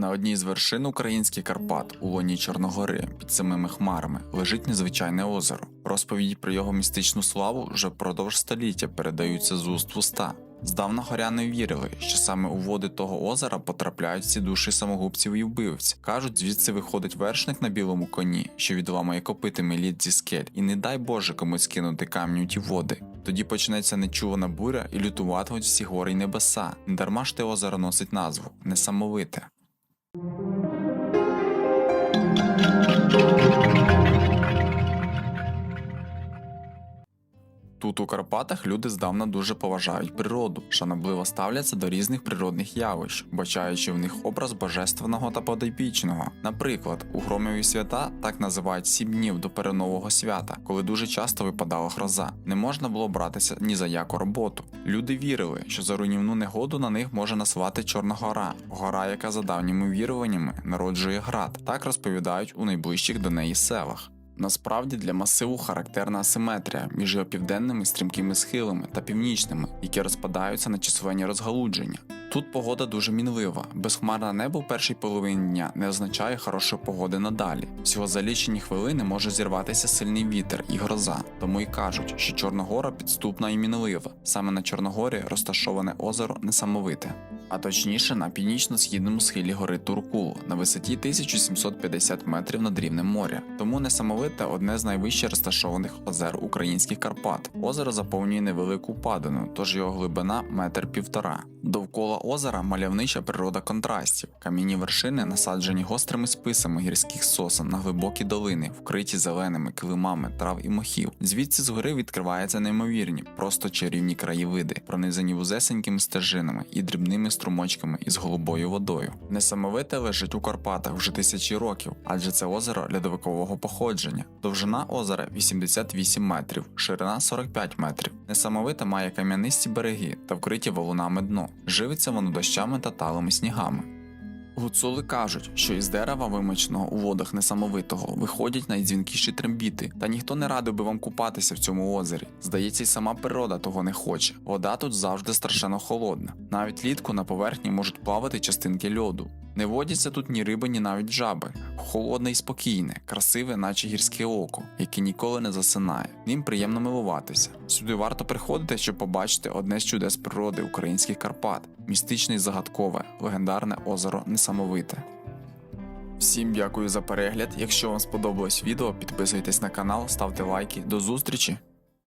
На одній з вершин українських Карпат у лоні Чорногори під самими хмарами лежить незвичайне озеро. Розповіді про його містичну славу вже впродовж століття передаються з уст в уста. Здавна горяни вірили, що саме у води того озера потрапляють всі душі самогубців і вбивць. Кажуть, звідси виходить вершник на білому коні, що відламує копитами лід зі скель, і не дай Боже комусь кинути камінь у ті води. Тоді почнеться нечувана буря і лютуватимуть всі гори й небеса. Дарма ж те озеро носить назву несамовите. thank you Тут у Карпатах люди здавна дуже поважають природу, шанобливо ставляться до різних природних явищ, бачаючи в них образ божественного та подайбічного. Наприклад, у громові свята так називають сім днів до перенового свята, коли дуже часто випадала гроза. Не можна було братися ні за яку роботу. Люди вірили, що за руйнівну негоду на них може наслати Чорна гора, гора, яка за давніми віруваннями народжує град. Так розповідають у найближчих до неї селах. Насправді для масиву характерна асиметрія між його південними стрімкими схилами та північними, які розпадаються на численні розгалудження. Тут погода дуже мінлива. Безхмарне небо в першій половині дня не означає хорошої погоди надалі. Всього за лічені хвилини може зірватися сильний вітер і гроза. Тому й кажуть, що Чорногора підступна і мінлива. Саме на Чорногорі розташоване озеро несамовите. А точніше на північно-східному схилі гори Туркулу на висоті 1750 метрів над рівнем моря. Тому несамовите одне з найвище розташованих озер українських Карпат. Озеро заповнює невелику падину, тож його глибина метр півтора. Довкола озера мальовнича природа контрастів. Камінні вершини насаджені гострими списами гірських сосен на глибокі долини, вкриті зеленими килимами трав і мохів. Звідси згори відкриваються неймовірні, просто чарівні краєвиди, пронизані вузесенькими стежинами і дрібними струмочками із голубою водою. Несамовите лежить у Карпатах вже тисячі років, адже це озеро льодовикового походження. Довжина озера 88 метрів, ширина 45 метрів. Несамовите має кам'янисті береги та вкриті валунами дно. Живиться воно дощами та талими снігами. Гуцули кажуть, що із дерева, вимоченого у водах несамовитого, виходять найдзвінкіші трембіти, та ніхто не радив би вам купатися в цьому озері. Здається, й сама природа того не хоче. Вода тут завжди страшенно холодна. Навіть літку на поверхні можуть плавати частинки льоду. Не водяться тут ні риби, ні навіть жаби. Холодне і спокійне, красиве, наче гірське око, яке ніколи не засинає. Ним приємно милуватися. Сюди варто приходити, щоб побачити одне з чудес природи українських Карпат містичне і загадкове, легендарне озеро Несамовите. Всім дякую за перегляд. Якщо вам сподобалось відео, підписуйтесь на канал, ставте лайки. До зустрічі!